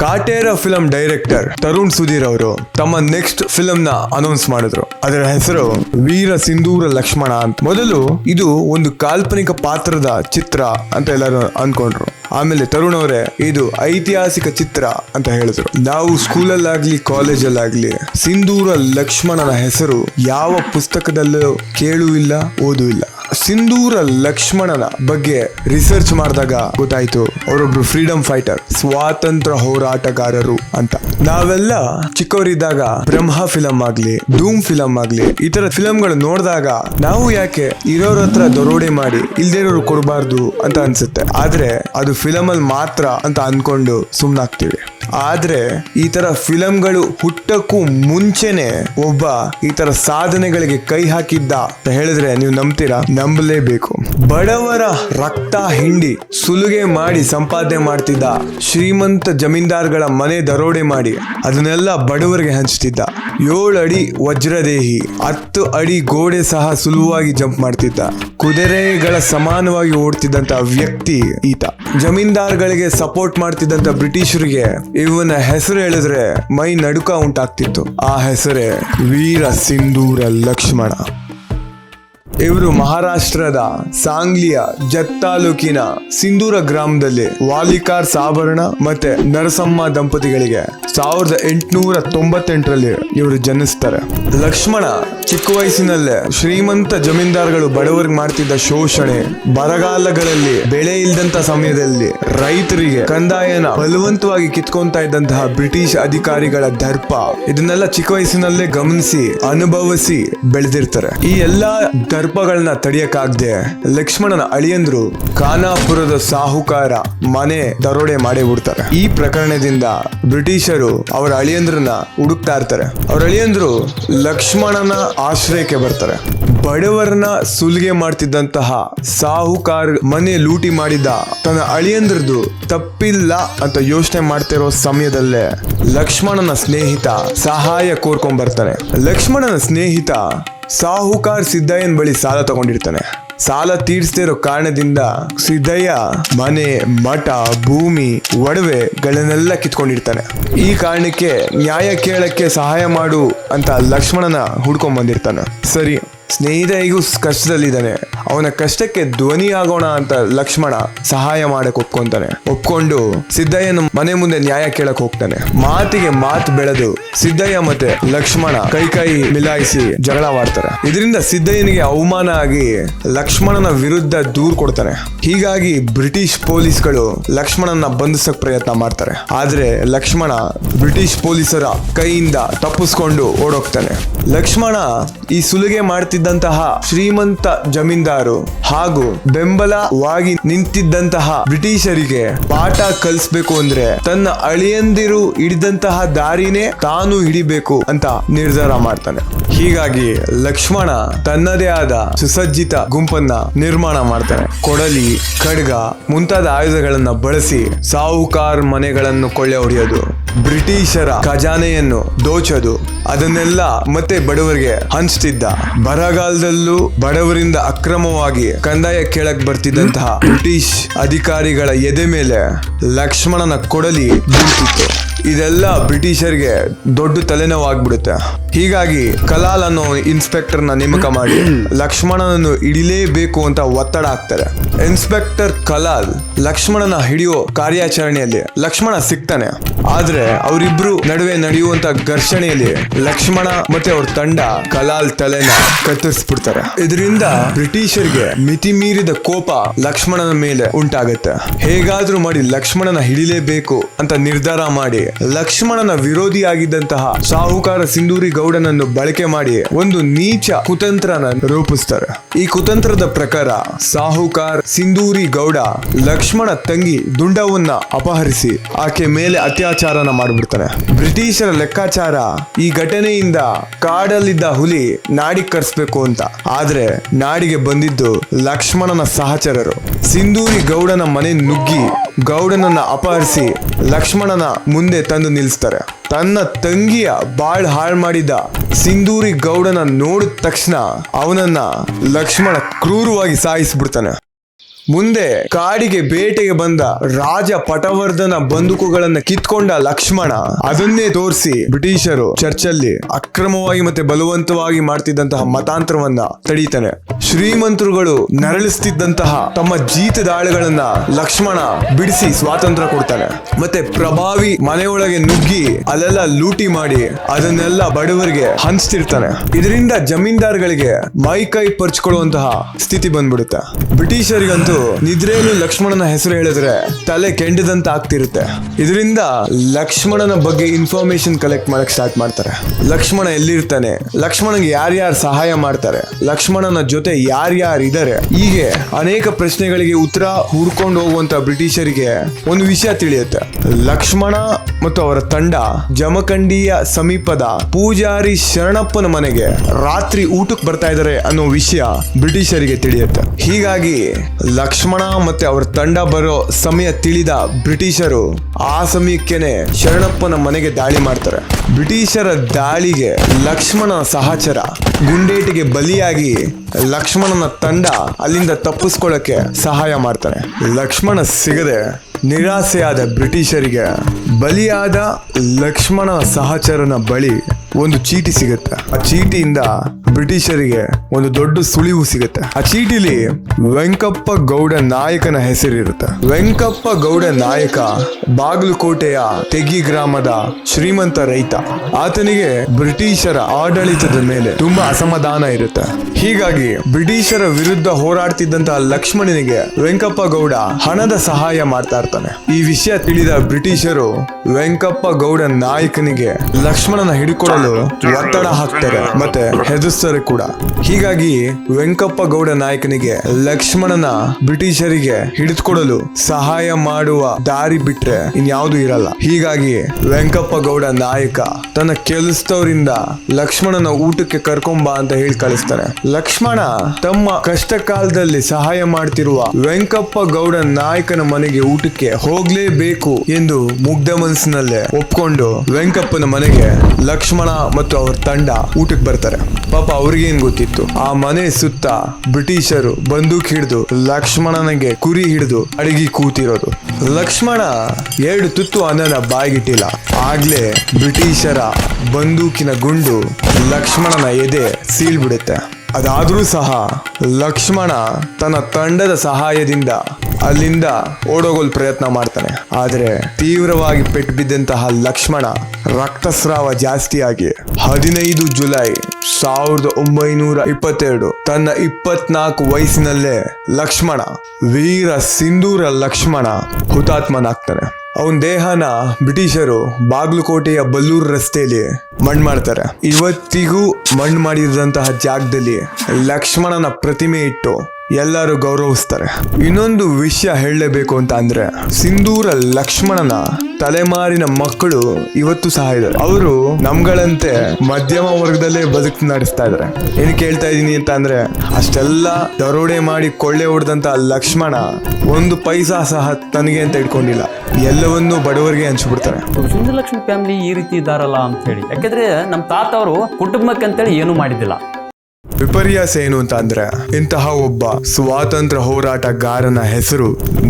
Kaatera film director Tarun Sudhir ಅವರು ತಮ್ಮ next film ನ ಅನೌನ್ಸ್ ಮಾಡಿದ್ರು. ಅದರ ಹೆಸರು ವೀರ ಸಿಂಧೂರ ಲಕ್ಷ್ಮಣ ಅಂತ. ಮೊದಲು ಇದು ಒಂದು ಕಾಲ್ಪನಿಕ ಪಾತ್ರದ ಚಿತ್ರ ಅಂತ ಎಲ್ಲರೂ ಅನ್ಕೊಂಡ್ರು. ಆಮೇಲೆ ತರುಣ್ ಅವರೇ ಇದು ಐತಿಹಾಸಿಕ ಚಿತ್ರ ಅಂತ ಹೇಳಿದ್ರು. ನಾವು ಸ್ಕೂಲಲ್ಲಾಗ್ಲಿ, ಕಾಲೇಜಲ್ಲಾಗ್ಲಿ ಸಿಂಧೂರ ಲಕ್ಷ್ಮಣನ ಹೆಸರು ಯಾವ ಪುಸ್ತಕದಲ್ಲೂ ಕೇಳುವಿಲ್ಲ ಓದುವಿಲ್ಲ ಸಿಂಧೂರ ಲಕ್ಷ್ಮಣನ ಬಗ್ಗೆ ರಿಸರ್ಚ್ ಮಾಡಿದಾಗ ಗೊತ್ತಾಯ್ತು. ಅವರೊಬ್ರು ಫ್ರೀಡಮ್ ಫೈಟರ್ ಸ್ವಾತಂತ್ರ್ಯ ಹೋರಾಟಗಾರರು ಅಂತ. ನಾವೆಲ್ಲ ಚಿಕ್ಕವರಿದ್ದಾಗ ಬ್ರಹ್ಮ ಫಿಲಂ ಆಗ್ಲಿ, ಧೂಮ್ ಫಿಲಂ ಆಗ್ಲಿ, ಈ ತರ ಫಿಲಂಗಳು ನೋಡಿದಾಗ ನಾವು ಯಾಕೆ ಇರೋರ ಹತ್ರ ದರೋಡೆ ಮಾಡಿ ಇಲ್ದೇ ಇರೋರು ಕೊಡಬಾರ್ದು ಅಂತ ಅನ್ಸುತ್ತೆ. ಆದ್ರೆ ಅದು ಫಿಲಮ್ ಅಲ್ಲಿ ಮಾತ್ರ ಅಂತ ಅನ್ಕೊಂಡು ಸುಮ್ನಾಗ್ತೀವಿ. ಆದ್ರೆ ಈ ತರ ಫಿಲಂಗಳು ಹುಟ್ಟಕ್ಕೂ ಮುಂಚೆನೆ ಒಬ್ಬ ಈ ತರ ಸಾಧನೆಗಳಿಗೆ ಕೈ ಹಾಕಿದ್ದ ಅಂತ ಹೇಳಿದ್ರೆ ನೀವು ನಂಬ್ತೀರಾ? ನಂಬಲೇಬೇಕು. ಬಡವರ ರಕ್ತ ಹಿಂಡಿ ಸುಲಿಗೆ ಮಾಡಿ ಸಂಪಾದನೆ ಮಾಡ್ತಿದ್ದ ಶ್ರೀಮಂತ ಜಮೀನ್ದಾರ್ಗಳ ಮನೆ ದರೋಡೆ ಮಾಡಿ ಅದನ್ನೆಲ್ಲ ಬಡವರಿಗೆ ಹಂಚ್ತಿದ್ದ. ಏಳು ಅಡಿ ವಜ್ರದೇಹಿ, ಹತ್ತು ಅಡಿ ಗೋಡೆ ಸಹ ಸುಲಭವಾಗಿ ಜಂಪ್ ಮಾಡ್ತಿದ್ದ. ಕುದುರೆಗಳ ಸಮಾನವಾಗಿ ಓಡ್ತಿದ್ದಂತ ವ್ಯಕ್ತಿ ಈತ. ಜಮೀನ್ದಾರ್ಗಳಿಗೆ ಸಪೋರ್ಟ್ ಮಾಡ್ತಿದ್ದಂತ ಬ್ರಿಟಿಷರಿಗೆ ಇವನ ಹೆಸರು ಹೇಳಿದ್ರೆ ಮೈ ನಡುಕ ಉಂಟಾಗ್ತಿತ್ತು. ಆ ಹೆಸರೇ ವೀರ ಸಿಂಧೂರ ಲಕ್ಷ್ಮಣ. ಇವರು ಮಹಾರಾಷ್ಟ್ರದ ಸಾಂಗ್ಲಿಯ ಜತ್ ತಾಲೂಕಿನ ಸಿಂಧೂರ ಗ್ರಾಮದಲ್ಲಿ ವಾಲಿಕಾರ್ ಸಾಭರಣ ಮತ್ತೆ ನರಸಮ್ಮ ದಂಪತಿಗಳಿಗೆ ಸಾವಿರದ ಎಂಟುನೂರ ತೊಂಬತ್ತೆಂಟರಲ್ಲಿ ಇವರು ಜನಿಸ್ತಾರೆ. ಲಕ್ಷ್ಮಣ ಚಿಕ್ಕ ವಯಸ್ಸಿನಲ್ಲೇ ಶ್ರೀಮಂತ ಜಮೀನ್ದಾರ್ಗಳು ಬಡವರಿಗೆ ಮಾಡ್ತಿದ್ದ ಶೋಷಣೆ, ಬರಗಾಲಗಳಲ್ಲಿ ಬೆಳೆ ಇಲ್ದಂತ ಸಮಯದಲ್ಲಿ ರೈತರಿಗೆ ಕಂದಾಯನ ಬಲವಂತವಾಗಿ ಕಿತ್ಕೊಂತ ಇದ್ದಂತಹ ಬ್ರಿಟಿಷ್ ಅಧಿಕಾರಿಗಳ ದರ್ಪ. ಇದನ್ನೆಲ್ಲ ಚಿಕ್ಕ ವಯಸ್ಸಿನಲ್ಲೇ ಗಮನಿಸಿ, ಅನುಭವಿಸಿ ಬೆಳೆದಿರ್ತಾರೆ. ಈ ಎಲ್ಲಾ ದರ್ಪಗಳನ್ನ ತಡೆಯಕ್ಕಾಗದೆ ಲಕ್ಷ್ಮಣನ ಅಳಿಯಂದ್ರು ಖಾನಾಪುರದ ಸಾಹುಕಾರ ಮನೆ ದರೋಡೆ ಮಾಡಿ ಬಿಡ್ತಾರೆ ಈ ಪ್ರಕರಣದಿಂದ ಬ್ರಿಟಿಷರು ಅವರ ಅಳಿಯಂದ್ರನ್ನ ಹುಡುಕ್ತಾ ಇರ್ತಾರೆ. ಅವ್ರ ಅಳಿಯಂದ್ರು ಲಕ್ಷ್ಮಣನ ಆಶ್ರಯಕ್ಕೆ ಬರ್ತಾರೆ. ಬಡವರನ್ನ ಸುಲಿಗೆ ಮಾಡ್ತಿದ್ದಂತಹ ಸಾಹುಕಾರ್ ಮನೆ ಲೂಟಿ ಮಾಡಿದ ತನ್ನ ಅಳಿಯಂದ್ರದ್ದು ತಪ್ಪಿಲ್ಲ ಅಂತ ಯೋಚನೆ ಮಾಡ್ತಿರೋ ಸಮಯದಲ್ಲೇ ಲಕ್ಷ್ಮಣನ ಸ್ನೇಹಿತ ಸಹಾಯ ಕೋರ್ಕೊಂಡ್ ಬರ್ತಾನೆ. ಲಕ್ಷ್ಮಣನ ಸ್ನೇಹಿತ ಸಾಹುಕಾರ್ ಸಿದ್ದಯ್ಯನ ಬಳಿ ಸಾಲ ತಗೊಂಡಿರ್ತಾನೆ. ಸಾಲ ತೀರಿಸದೇ ಇರೋ ಕಾರಣದಿಂದ ಸಿದ್ದಯ್ಯ ಮನೆ, ಮಠ, ಭೂಮಿ, ಒಡವೆಗಳನ್ನೆಲ್ಲ ಕಿತ್ಕೊಂಡಿರ್ತಾನೆ. ಈ ಕಾರಣಕ್ಕೆ ನ್ಯಾಯ ಕೇಳಕ್ಕೆ ಸಹಾಯ ಮಾಡು ಅಂತ ಲಕ್ಷ್ಮಣನ ಹುಡ್ಕೊಂಡ್ ಬಂದಿರ್ತಾನೆ ಸರಿ ಸ್ನೇಹಿತ ಈಗೂ ಕಷ್ಟದಲ್ಲಿದ್ದಾನೆ. ಅವನ ಕಷ್ಟಕ್ಕೆ ಧ್ವನಿ ಆಗೋಣ ಅಂತ ಲಕ್ಷ್ಮಣ ಸಹಾಯ ಮಾಡಕ್ ಒಪ್ಕೊಂತಾನೆ. ಒಪ್ಕೊಂಡು ಸಿದ್ದಯ್ಯನ ಮನೆ ಮುಂದೆ ನ್ಯಾಯ ಕೇಳಕ್ ಹೋಗ್ತಾನೆ. ಮಾತಿಗೆ ಮಾತು ಬೆಳೆದು ಸಿದ್ದಯ್ಯ ಮತ್ತೆ ಲಕ್ಷ್ಮಣ ಕೈ ಕೈ ಮಿಲಾಯಿಸಿ ಜಗಳವಾಡ್ತಾರೆ ಇದರಿಂದ ಸಿದ್ದಯ್ಯನಿಗೆ ಅವಮಾನ ಆಗಿ ಲಕ್ಷ್ಮಣನ ವಿರುದ್ಧ ದೂರ್ ಕೊಡ್ತಾನೆ. ಹೀಗಾಗಿ ಬ್ರಿಟಿಷ್ ಪೊಲೀಸ್ಗಳು ಲಕ್ಷ್ಮಣನ ಬಂಧಿಸಕ್ ಪ್ರಯತ್ನ ಮಾಡ್ತಾರೆ. ಆದ್ರೆ ಲಕ್ಷ್ಮಣ ಬ್ರಿಟಿಷ್ ಪೊಲೀಸರ ಕೈಯಿಂದ ತಪ್ಪಿಸ್ಕೊಂಡು ಓಡೋಗ್ತಾನೆ. ಲಕ್ಷ್ಮಣ ಈ ಸುಲಿಗೆ ಮಾಡ್ತಿದ್ದಂತಹ ಶ್ರೀಮಂತ ಜಮೀನ್ದಾರು ಹಾಗೂ ಬೆಂಬಲವಾಗಿ ನಿಂತಿದ್ದಂತಹ ಬ್ರಿಟಿಷರಿಗೆ ಪಾಠ ಕಲಿಸ್ಬೇಕು ಅಂದ್ರೆ ತನ್ನ ಅಳಿಯಂದಿರು ಹಿಡಿದಂತಹ ದಾರಿನೇ ತಾನು ಹಿಡಿಬೇಕು ಅಂತ ನಿರ್ಧಾರ ಮಾಡ್ತಾನೆ. ಹೀಗಾಗಿ ಲಕ್ಷ್ಮಣ ತನ್ನದೇ ಆದ ಸುಸಜ್ಜಿತ ಗುಂಪನ್ನ ನಿರ್ಮಾಣ ಮಾಡ್ತಾನೆ. ಕೊಡಲಿ, ಖಡ್ಗ ಮುಂತಾದ ಆಯುಧಗಳನ್ನ ಬಳಸಿ ಸಾಹುಕಾರ್ ಮನೆಗಳನ್ನು ಕೊಳ್ಳೆ ಹೊಡೆಯೋದು. ಬ್ರಿಟಿಷರ ಖಜಾನೆಯನ್ನು ದೋಚದು. ಅದನ್ನೆಲ್ಲ ಮತ್ತೆ ಬಡವರಿಗೆ ಹಂಚ್ತಿದ್ದ. ಬರಗಾಲದಲ್ಲೂ ಬಡವರಿಂದ ಅಕ್ರಮವಾಗಿ ಕಂದಾಯ ಕೇಳಕ್ ಬರ್ತಿದ್ದಂತಹ ಬ್ರಿಟಿಷ್ ಅಧಿಕಾರಿಗಳ ಎದೆ ಮೇಲೆ ಲಕ್ಷ್ಮಣನ ಕೊಡಲಿ ಬೀಳ್ತಿತ್ತು. ಇದೆಲ್ಲ ಬ್ರಿಟಿಷರಿಗೆ ದೊಡ್ಡ ತಲೆನೋವು ಆಗ್ಬಿಡುತ್ತೆ ಹೀಗಾಗಿ ಕಲಾಲ್ ಅನ್ನೋ ಇನ್ಸ್ಪೆಕ್ಟರ್ನ ನೇಮಕ ಮಾಡಿ ಲಕ್ಷ್ಮಣನನ್ನು ಹಿಡಿಲೇಬೇಕು ಅಂತ ಒತ್ತಡ ಹಾಕ್ತಾರೆ. ಇನ್ಸ್ಪೆಕ್ಟರ್ ಕಲಾಲ್ ಲಕ್ಷ್ಮಣನ ಹಿಡಿಯೋ ಕಾರ್ಯಾಚರಣೆಯಲ್ಲಿ ಲಕ್ಷ್ಮಣ ಸಿಗ್ತಾನೆ. ಆದ್ರೆ ಅವರಿಬ್ರು ನಡುವೆ ನಡೆಯುವಂತ ಘರ್ಷಣೆಯಲ್ಲಿ ಲಕ್ಷ್ಮಣ ಮತ್ತೆ ಅವ್ರ ತಂಡ ಕಲಾಲ್ ತಲೆನ ಕತ್ತರಿಸ್ಬಿಡ್ತಾರೆ. ಇದರಿಂದ ಬ್ರಿಟಿಷರಿಗೆ ಮಿತಿ ಮೀರಿದ ಕೋಪ ಲಕ್ಷ್ಮಣನ ಮೇಲೆ ಉಂಟಾಗುತ್ತೆ. ಹೇಗಾದ್ರೂ ಮಾಡಿ ಲಕ್ಷ್ಮಣನ ಹಿಡಿಲೇಬೇಕು ಅಂತ ನಿರ್ಧಾರ ಮಾಡಿ ಲಕ್ಷ್ಮಣನ ವಿರೋಧಿಯಾಗಿದ್ದಂತಹ ಸಾಹುಕಾರ ಸಿಂಧೂರಿ ಗೌಡನನ್ನು ಬಳಕೆ ಮಾಡಿ ಒಂದು ನೀಚ ಕುತಂತ್ರನ ರೂಪಿಸ್ತಾರೆ. ಈ ಕುತಂತ್ರದ ಪ್ರಕಾರ ಸಾಹುಕಾರ ಸಿಂಧೂರಿ ಗೌಡ ಲಕ್ಷ್ಮಣ ತಂಗಿ ದುಂಡವನ್ನ ಅಪಹರಿಸಿ ಆಕೆ ಮೇಲೆ ಅತ್ಯಾಚಾರನ ಮಾಡಿಬಿಡ್ತಾರೆ ಬ್ರಿಟಿಷರ ಲೆಕ್ಕಾಚಾರ ಈ ಘಟನೆಯಿಂದ ಕಾಡಲ್ಲಿದ್ದ ಹುಲಿ ನಾಡಿ ಕರ್ಸ್ಬೇಕು ಅಂತ. ಆದ್ರೆ ನಾಡಿಗೆ ಬಂದಿದ್ದು ಲಕ್ಷ್ಮಣನ ಸಹಚರರು. ಸಿಂಧೂರಿ ಗೌಡನ ಮನೆ ನುಗ್ಗಿ ಗೌಡನನ್ನ ಅಪಹರಿಸಿ ಲಕ್ಷ್ಮಣನ ಮುಂದೆ ತಂದು ನಿಲ್ಲಿಸ್ತಾರೆ. ತನ್ನ ತಂಗಿಯ ಬಾಳ್ ಹಾಳ್ ಮಾಡಿದ ಸಿಂಧೂರಿ ಗೌಡನ ನೋಡಿದ ತಕ್ಷಣ ಅವನನ್ನ ಲಕ್ಷ್ಮಣ ಕ್ರೂರವಾಗಿ ಸಾಯಿಸ್ಬಿಡ್ತಾನೆ. ಮುಂದೆ ಕಾಡಿಗೆ ಬೇಟೆಗೆ ಬಂದ ರಾಜ ಪಟವರ್ಧನ ಬಂದೂಕುಗಳನ್ನ ಕಿತ್ಕೊಂಡ ಲಕ್ಷ್ಮಣ, ಅದನ್ನೇ ತೋರಿಸಿ ಬ್ರಿಟಿಷರು ಚರ್ಚಲ್ಲಿ ಅಕ್ರಮವಾಗಿ ಮತ್ತೆ ಬಲವಂತವಾಗಿ ಮಾಡ್ತಿದ್ದಂತಹ ಮತಾಂತರವನ್ನ ತಡೀತಾನೆ. ಶ್ರೀಮಂತರುಗಳು ನರಳಿಸ್ತಿದ್ದಂತಹ ತಮ್ಮ ಜೀತದಾಳುಗಳನ್ನ ಲಕ್ಷ್ಮಣ ಬಿಡಿಸಿ ಸ್ವಾತಂತ್ರ್ಯ ಕೊಡ್ತಾನೆ. ಮತ್ತೆ ಪ್ರಭಾವಿ ಮನೆಯೊಳಗೆ ನುಗ್ಗಿ ಅಲ್ಲೆಲ್ಲ ಲೂಟಿ ಮಾಡಿ ಅದನ್ನೆಲ್ಲ ಬಡವರಿಗೆ ಹಂಚ್ತಿರ್ತಾನೆ. ಇದರಿಂದ ಜಮೀನ್ದಾರ್ಗಳಿಗೆ ಮೈ ಕೈ ಪರ್ಚ್ಕೊಳ್ಳುವಂತಹ ಸ್ಥಿತಿ ಬಂದ್ಬಿಡುತ್ತೆ. ಬ್ರಿಟಿಷರಿಗಂತೂ ನಿದ್ರೆಯಲ್ಲೂ ಲಕ್ಷ್ಮಣನ ಹೆಸರು ಹೇಳಿದ್ರೆ ತಲೆ ಕೆಂಡದಂತ ಆಗ್ತಿರುತ್ತೆ. ಇದರಿಂದ ಲಕ್ಷ್ಮಣನ ಬಗ್ಗೆ ಇನ್ಫಾರ್ಮೇಶನ್ ಕಲೆಕ್ಟ್ ಮಾಡಕ್ ಸ್ಟಾರ್ಟ್ ಮಾಡ್ತಾರೆ. ಲಕ್ಷ್ಮಣ ಎಲ್ಲಿರ್ತಾನೆ? ಲಕ್ಷ್ಮಣಗೆ ಯಾರ್ಯಾರು ಸಹಾಯ ಮಾಡ್ತಾರೆ? ಲಕ್ಷ್ಮಣನ ಜೊತೆ ಯಾರ್ಯಾರು ಇದ್ದಾರೆ ಹೀಗೆ ಅನೇಕ ಪ್ರಶ್ನೆಗಳಿಗೆ ಉತ್ತರ ಹುಡ್ಕೊಂಡು ಹೋಗುವಂತ ಬ್ರಿಟಿಷರಿಗೆ ಒಂದು ವಿಷಯ ತಿಳಿಯುತ್ತೆ. ಲಕ್ಷ್ಮಣ ಮತ್ತು ಅವರ ತಂಡ ಜಮಖಂಡಿಯ ಸಮೀಪದ ಪೂಜಾರಿ ಶರಣಪ್ಪನ ಮನೆಗೆ ರಾತ್ರಿ ಊಟಕ್ಕೆ ಬರ್ತಾ ಇದ್ದಾರೆ ಅನ್ನೋ ವಿಷಯ ಬ್ರಿಟಿಷರಿಗೆ ತಿಳಿಯುತ್ತೆ. ಹೀಗಾಗಿ ಲಕ್ಷ್ಮಣ ಮತ್ತೆ ಅವರ ತಂಡ ಬರೋ ಸಮಯ ತಿಳಿದ ಬ್ರಿಟಿಷರು ಆ ಸಮಯಕ್ಕೆನೆ ಶರಣಪ್ಪನ ಮನೆಗೆ ದಾಳಿ ಮಾಡ್ತಾರೆ. ಬ್ರಿಟಿಷರ ದಾಳಿಗೆ ಲಕ್ಷ್ಮಣ ಸಹಚರ. ಗುಂಡೇಟಿಗೆ ಬಲಿಯಾಗಿ ಲಕ್ಷ್ಮಣನ ತಂಡ ಅಲ್ಲಿಂದ ತಪ್ಪಿಸ್ಕೊಳ್ಳಕ್ಕೆ ಸಹಾಯ ಮಾಡ್ತಾರೆ. ಲಕ್ಷ್ಮಣ ಸಿಗದೆ ನಿರಾಸೆಯಾದ ಬ್ರಿಟಿಷರಿಗೆ ಬಲಿಯಾದ ಲಕ್ಷ್ಮಣ ಸಹಚರನ ಬಳಿ ಒಂದು ಚೀಟಿ ಸಿಗುತ್ತೆ. ಆ ಚೀಟಿಯಿಂದ ಬ್ರಿಟಿಷರಿಗೆ ಒಂದು ದೊಡ್ಡ ಸುಳಿವು ಸಿಗುತ್ತೆ. ಆ ಚೀಟಿಲಿ ವೆಂಕಪ್ಪ ಗೌಡ ನಾಯಕನ ಹೆಸರಿರುತ್ತೆ. ವೆಂಕಪ್ಪ ಗೌಡ ನಾಯಕ ಬಾಗಲಕೋಟೆಯ ತೆಗಿ ಗ್ರಾಮದ ಶ್ರೀಮಂತ ರೈತ. ಆತನಿಗೆ ಬ್ರಿಟಿಷರ ಆಡಳಿತದ ಮೇಲೆ ತುಂಬಾ ಅಸಮಾಧಾನ ಇರುತ್ತೆ. ಹೀಗಾಗಿ ಬ್ರಿಟಿಷರ ವಿರುದ್ಧ ಹೋರಾಡ್ತಿದ್ದಂತಹ ಲಕ್ಷ್ಮಣನಿಗೆ ವೆಂಕಪ್ಪ ಗೌಡ ಹಣದ ಸಹಾಯ ಮಾಡ್ತಾ ಇರ್ತಾನೆ. ಈ ವಿಷಯ ತಿಳಿದ ಬ್ರಿಟಿಷರು ವೆಂಕಪ್ಪ ಗೌಡ ನಾಯಕನಿಗೆ ಲಕ್ಷ್ಮಣನ ಹಿಡ್ಕೊಳ್ಳಲು ಒತ್ತಡ ಹಾಕ್ತಾರೆ ಮತ್ತೆ ಹೆದರ್ಸ್ತಾರೆ ಕೂಡ. ಹೀಗಾಗಿ ವೆಂಕಪ್ಪ ಗೌಡ ನಾಯಕನಿಗೆ ಲಕ್ಷ್ಮಣನ ಬ್ರಿಟಿಷರಿಗೆ ಹಿಡಿದುಕೊಡಲು ಸಹಾಯ ಮಾಡುವ ದಾರಿ ಬಿಟ್ರೆ ಇನ್ಯಾವುದು ಇರಲ್ಲ. ಹೀಗಾಗಿ ವೆಂಕಪ್ಪ ಗೌಡ ನಾಯಕ ತನ್ನ ಕೆಲಸದವರಿಂದ ಲಕ್ಷ್ಮಣನ ಊಟಕ್ಕೆ ಕರ್ಕೊಂಬಾ ಅಂತ ಹೇಳಿ ಕಳಿಸ್ತಾನೆ. ಲಕ್ಷ್ಮಣ ತಮ್ಮ ಕಷ್ಟ ಕಾಲದಲ್ಲಿ ಸಹಾಯ ಮಾಡ್ತಿರುವ ವೆಂಕಪ್ಪ ಗೌಡ ನಾಯಕನ ಮನೆಗೆ ಊಟಕ್ಕೆ ಹೋಗ್ಲೇಬೇಕು ಎಂದು ಮುಗ್ಧ ಮನಸ್ಸಿನಲ್ಲೇ ಒಪ್ಕೊಂಡು ವೆಂಕಪ್ಪನ ಮನೆಗೆ ಲಕ್ಷ್ಮಣ ಮತ್ತು ಅವ್ರ ತಂಡ ಊಟಕ್ಕೆ ಬರ್ತಾರೆ. ಪಾಪ ಅವ್ರಿಗೇನ್ ಗೊತ್ತಿತ್ತು? ಆ ಮನೆ ಸುತ್ತ ಬ್ರಿಟಿಷರು ಬಂದೂಕ್ ಹಿಡಿದು ಲಕ್ಷ್ಮಣನಿಗೆ ಕುರಿ ಹಿಡಿದು ಅಡಗಿ ಕೂತಿರೋದು. ಲಕ್ಷ್ಮಣ ಎರಡು ತುತ್ತು ಅನ್ನನ ಬಾಯಿಗಿಟ್ಟಿಲ್ಲ. ಆಗ್ಲೇ ಬ್ರಿಟಿಷರ ಬಂದೂಕಿನ ಗುಂಡು ಲಕ್ಷ್ಮಣನ ಎದೆ ಸೀಳ್ಬಿಡುತ್ತೆ. ಅದಾದ್ರೂ ಸಹ ಲಕ್ಷ್ಮಣ ತನ್ನ ತಂಡದ ಸಹಾಯದಿಂದ ಅಲ್ಲಿಂದ ಓಡೋಗಲು ಪ್ರಯತ್ನ ಮಾಡ್ತಾನೆ. ಆದರೆ ತೀವ್ರವಾಗಿ ಪೆಟ್ಟು ಬಿದ್ದಂತಹ ಲಕ್ಷ್ಮಣ ರಕ್ತಸ್ರಾವ ಜಾಸ್ತಿಯಾಗಿ ಹದಿನೈದು ಜುಲೈ ಸಾವಿರದ ಒಂಬೈನೂರ ಇಪ್ಪತ್ತೆರಡು ತನ್ನ ಇಪ್ಪತ್ನಾಲ್ಕು ವಯಸ್ಸಿನಲ್ಲೇ ಲಕ್ಷ್ಮಣ ವೀರ ಸಿಂಧೂರ ಲಕ್ಷ್ಮಣ ಹುತಾತ್ಮನಾಗ್ತಾನೆ. ಅವನ ದೇಹನ ಬ್ರಿಟಿಷರು ಬಾಗಲಕೋಟೆಯ ಬಲ್ಲೂರು ರಸ್ತೆಯಲ್ಲಿ ಮಣ್ಣು ಮಾಡ್ತಾರೆ. ಇವತ್ತಿಗೂ ಮಣ್ಣು ಮಾಡಿದಂತಹ ಜಾಗದಲ್ಲಿ ಲಕ್ಷ್ಮಣನ ಪ್ರತಿಮೆ ಇಟ್ಟು ಎಲ್ಲರೂ ಗೌರವಿಸ್ತಾರೆ. ಇನ್ನೊಂದು ವಿಷಯ ಹೇಳಲೇಬೇಕು ಅಂತ ಅಂದ್ರೆ, ಸಿಂಧೂರ ಲಕ್ಷ್ಮಣನ ತಲೆಮಾರಿನ ಮಕ್ಕಳು ಇವತ್ತು ಸಹ ಇದ್ದಾರೆ. ಅವರು ನಮ್ಗಳಂತೆ ಮಧ್ಯಮ ವರ್ಗದಲ್ಲೇ ಬದುಕು ನಡೆಸ್ತಾ ಇದ್ದಾರೆ. ಏನು ಕೇಳ್ತಾ ಇದ್ದೀನಿ ಅಂತ ಅಂದ್ರೆ, ಅಷ್ಟೆಲ್ಲ ದರೋಡೆ ಮಾಡಿ ಕೊಳ್ಳೆ ಹೊಡೆದಂತ ಲಕ್ಷ್ಮಣ ಒಂದು ಪೈಸಾ ಸಹ ತನಗೆ ಅಂತ ಇಟ್ಕೊಂಡಿಲ್ಲ. ಎಲ್ಲವನ್ನೂ ಬಡವರಿಗೆ ಹಂಚ್ಬಿಡ್ತಾರೆ. ಸುಂದರಲಕ್ಷ್ಮಿ ಫ್ಯಾಮಿಲಿ ಈ ರೀತಿ ಇದಾರಲ್ಲ ಅಂತ ಹೇಳಿ. ಯಾಕಂದ್ರೆ ನಮ್ಮ ತಾತ ಅವರು ಕುಟುಂಬಕ್ಕೆ ಅಂತೇಳಿ ಏನು ಮಾಡಿದ್ದಿಲ್ಲ. ವಿಪರ್ಯಾಸ ಏನು ಅಂತ ಅಂದ್ರೆ ಇಂತಹ ಒಬ್ಬ ಸ್ವಾತಂತ್ರ್ಯ ಹೋರಾಟಗಾರನ ಹೆಸರು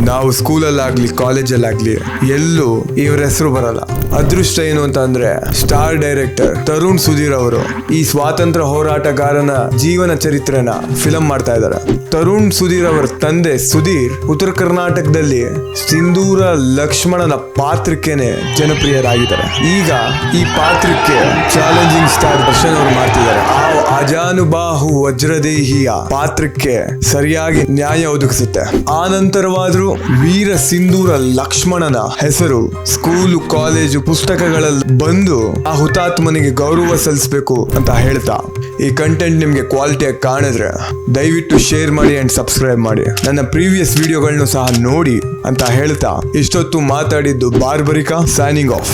ನಾವು ಸ್ಕೂಲಲ್ಲಾಗ್ಲಿ, ಕಾಲೇಜಲ್ಲಾಗ್ಲಿ ಎಲ್ಲೂ ಇವರ ಹೆಸರು ಬರಲ್ಲ. ಅದೃಷ್ಟ ಏನು ಅಂತ ಅಂದ್ರೆ ಸ್ಟಾರ್ ಡೈರೆಕ್ಟರ್ ತರುಣ್ ಸುಧೀರ್ ಅವರು ಈ ಸ್ವಾತಂತ್ರ್ಯ ಹೋರಾಟಗಾರನ ಜೀವನ ಚರಿತ್ರೆನ ಫಿಲಂ ಮಾಡ್ತಾ ಇದ್ದಾರೆ ತರುಣ್ ಸುಧೀರ್ ಅವರ ತಂದೆ ಸುಧೀರ್ ಉತ್ತರ ಕರ್ನಾಟಕದಲ್ಲಿ ಸಿಂಧೂರ ಲಕ್ಷ್ಮಣನ ಪಾತ್ರಕ್ಕೇನೆ ಜನಪ್ರಿಯರಾಗಿದ್ದಾರೆ. ಈಗ ಈ ಪಾತ್ರಕ್ಕೆ ಚಾಲೆಂಜಿಂಗ್ ಸ್ಟಾರ್ ದರ್ಶನ್ ಅವರು ಮಾಡ್ತಿದ್ದಾರೆ. ಆ ಅಜಾನುಬಾಹು ವಜ್ರದೇಹಿಯ ಪಾತ್ರಕ್ಕೆ ಸರಿಯಾಗಿ ನ್ಯಾಯ ಒದಗಿಸುತ್ತೆ. ಆ ನಂತರವಾದ್ರೂ ವೀರ ಸಿಂಧೂರ ಲಕ್ಷ್ಮಣನ ಹೆಸರು ಸ್ಕೂಲು ಕಾಲೇಜು ಪುಸ್ತಕಗಳಲ್ಲಿ ಬಂದು ಆ ಹುತಾತ್ಮನಿಗೆ ಗೌರವ ಸಲ್ಲಿಸಬೇಕು ಅಂತ ಹೇಳ್ತಾ. ಈ ಕಂಟೆಂಟ್ ನಿಮ್ಗೆ ಕ್ವಾಲಿಟಿಯಾಗಿ ಕಾಣಿದ್ರೆ ದಯವಿಟ್ಟು ಶೇರ್ ಮಾಡಿ ಅಂಡ್ ಸಬ್ಸ್ಕ್ರೈಬ್ ಮಾಡಿ. ನನ್ನ ಪ್ರೀವಿಯಸ್ ವಿಡಿಯೋಗಳನ್ನು ಸಹ ನೋಡಿ ಅಂತ ಹೇಳ್ತಾ. ಇಷ್ಟೊತ್ತು ಮಾತಾಡಿದ್ದು ಬಾರ್ಬರಿಕಾ ಸೈನಿಂಗ್ ಆಫ್